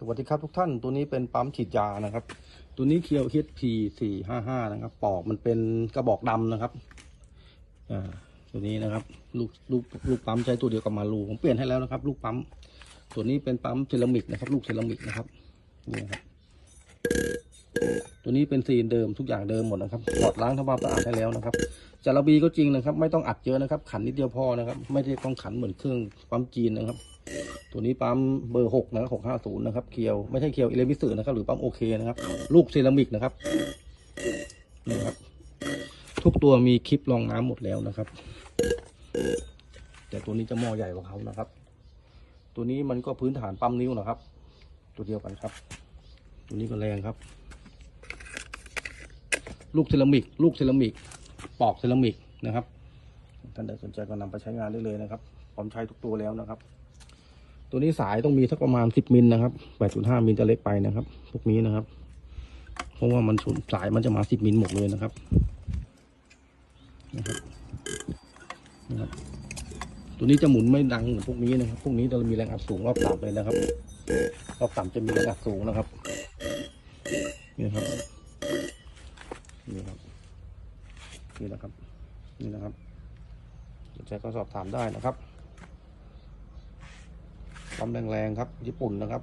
สวัสดีครับทุกท่านตัวนี้เป็นปั๊มฉีดยานะครับ ตัวนี้เคียวฮิตพีสี่ห้าห้านะครับ ปอกมันเป็นกระบอกดำนะครับอ่าตัวนี้นะครับ ลูกลูกลูกปั๊มใช้ตัวเดียวกับมาลูผมเปลี่ยนให้แล้วนะครับ ลูกปั๊มตัวนี้เป็นปั๊มเซรามิกนะครับ ลูกเซรามิกนะครับนี่ครับตัวนี้เป็นซีนเดิมทุกอย่างเดิมหมดนะครับถอดล้างทำความสะอาดให้แล้วนะครับจาระบีก็จริงนะครับ ไม่ต้องอัดเยอะนะครับ ขันนิดเดียวพอนะครับ ไม่ได้ต้องขันเหมือนเครื่องปั๊มจีนนะครับ ตัวนี้ปั๊มเบอร์หกนะครับหกห้าศูนย์นะครับ เคียว ไม่ใช่เคียวอิเลมิสึนะครับ หรือปั๊มโอเคนะครับ ลูกเซรามิกนะครับ นี่ครับ ทุกตัวมีคลิปรองน้ำหมดแล้วนะครับ แต่ตัวนี้จะหม้อใหญ่กว่าเขานะครับ ตัวนี้มันก็พื้นฐานปั๊มนิ้วนะครับ ตัวเดียวกันครับ ตัวนี้ก็แรงครับ ลูกเซรามิก ลูกเซรามิก ปอกเซรามิกนะครับ ท่านใดสนใจก็นำไปใช้งานได้เลยนะครับ พร้อมใช้ทุกตัวแล้วนะครับ ตัวนี้สายต้องมีสักประมาณสิบมิลนะครับแปดจุดห้ามิลจะเล็กไปนะครับ พวกนี้นะครับ เพราะว่ามันสุนสายมันจะมาสิบมิลหมดเลยนะครับ นะครับนะครับตัวนี้จะหมุนไม่ดังเหมือนพวกนี้นะครับ พวกนี้จะมีแรงอัดสูงรอบต่ำเลยนะครับ รอบต่ำจะมีแรงอัดสูงนะครับ นี่นะครับ นี่ครับ นี่นะครับ นี่นะครับสนใจก็สอบถามได้นะครับ ความแรงๆครับ ญี่ปุ่นนะครับ